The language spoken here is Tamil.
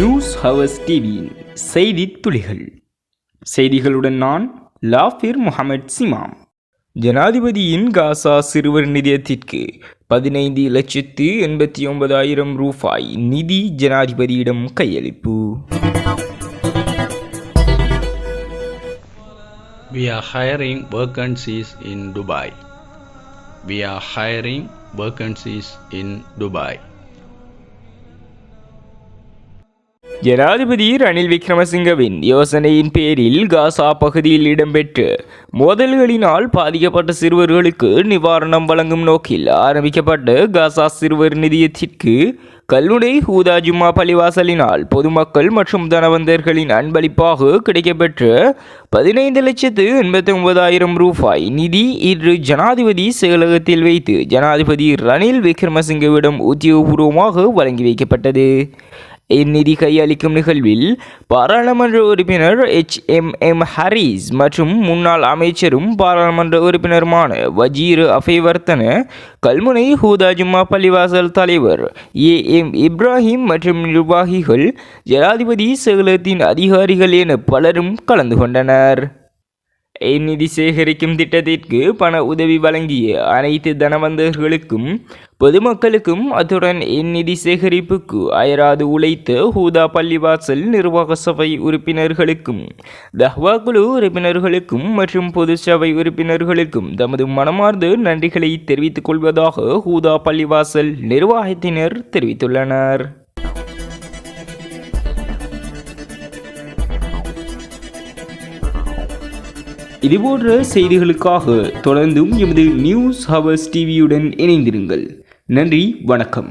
நியூஸ் ஹவர்ஸ் டிவியின் செய்தி துளிகள் செய்திகளுடன் நான் லாஃபிர் முகமது சிமாம் ஜனாதிபதியின் காசா சிறுவர் நிதியத்திற்கு பதினைந்து லட்சத்து எண்பத்தி ஒன்பதாயிரம் ரூபாய் நிதி ஜனாதிபதியிடம் கையளிப்பு We are hiring vacancies in Dubai. We are hiring vacancies in Dubai. ஜனாதிபதி ரணில் விக்ரமசிங்கவின் யோசனையின் பேரில் காசா பகுதியில் இடம்பெற்ற மோதல்களினால் பாதிக்கப்பட்ட சிறுவர்களுக்கு நிவாரணம் வழங்கும் நோக்கில் ஆரம்பிக்கப்பட்ட காசா சிறுவர் நிதியத்திற்கு கல்லுடை ஹூதா ஜும்மா பள்ளிவாசலினால் பொதுமக்கள் மற்றும் தனவந்தர்களின் அன்பளிப்பாக கிடைக்கப்பெற்ற பதினைந்து லட்சத்து எண்பத்தி ஒன்பதாயிரம் ரூபாய் நிதி இன்று ஜனாதிபதி செயலகத்தில் வைத்து ஜனாதிபதி ரணில் விக்ரமசிங்கவிடம் உத்தியோகபூர்வமாக வழங்கி வைக்கப்பட்டது. இந்நிதி கையளிக்கும் நிகழ்வில் பாராளுமன்ற உறுப்பினர் எச் எம் எம் ஹரிஸ் மற்றும் முன்னாள் அமைச்சரும் பாராளுமன்ற உறுப்பினருமான வஜீர் அஃபைவர்த்தன கல்முனை ஹூதா ஜும்மா பள்ளிவாசல் தலைவர் ஏ எம் இப்ராஹிம் மற்றும் நிர்வாகிகள் ஜனாதிபதி செயலகத்தின் அதிகாரிகள் என பலரும் கலந்து கொண்டனர். நிதி சேகரிக்கும் திட்டத்திற்கு பண உதவி வழங்கிய அனைத்து தனவந்தர்களுக்கும் பொதுமக்களுக்கும் அத்துடன் இந்நிதி சேகரிப்புக்கு அயராது உழைத்த ஹூதா பள்ளிவாசல் நிர்வாக சபை உறுப்பினர்களுக்கும் தஹ்வா குழு உறுப்பினர்களுக்கும் மற்றும் பொது சபை உறுப்பினர்களுக்கும் தமது மனமார்ந்த நன்றிகளை தெரிவித்துக் கொள்வதாக ஹூதா பள்ளிவாசல் நிர்வாகத்தினர் தெரிவித்துள்ளனர். இதுபோன்ற செய்திகளுக்காக தொடர்ந்தும் எமது நியூஸ் ஹவர்ஸ் டிவியுடன் இணைந்திருங்கள். நன்றி வணக்கம்.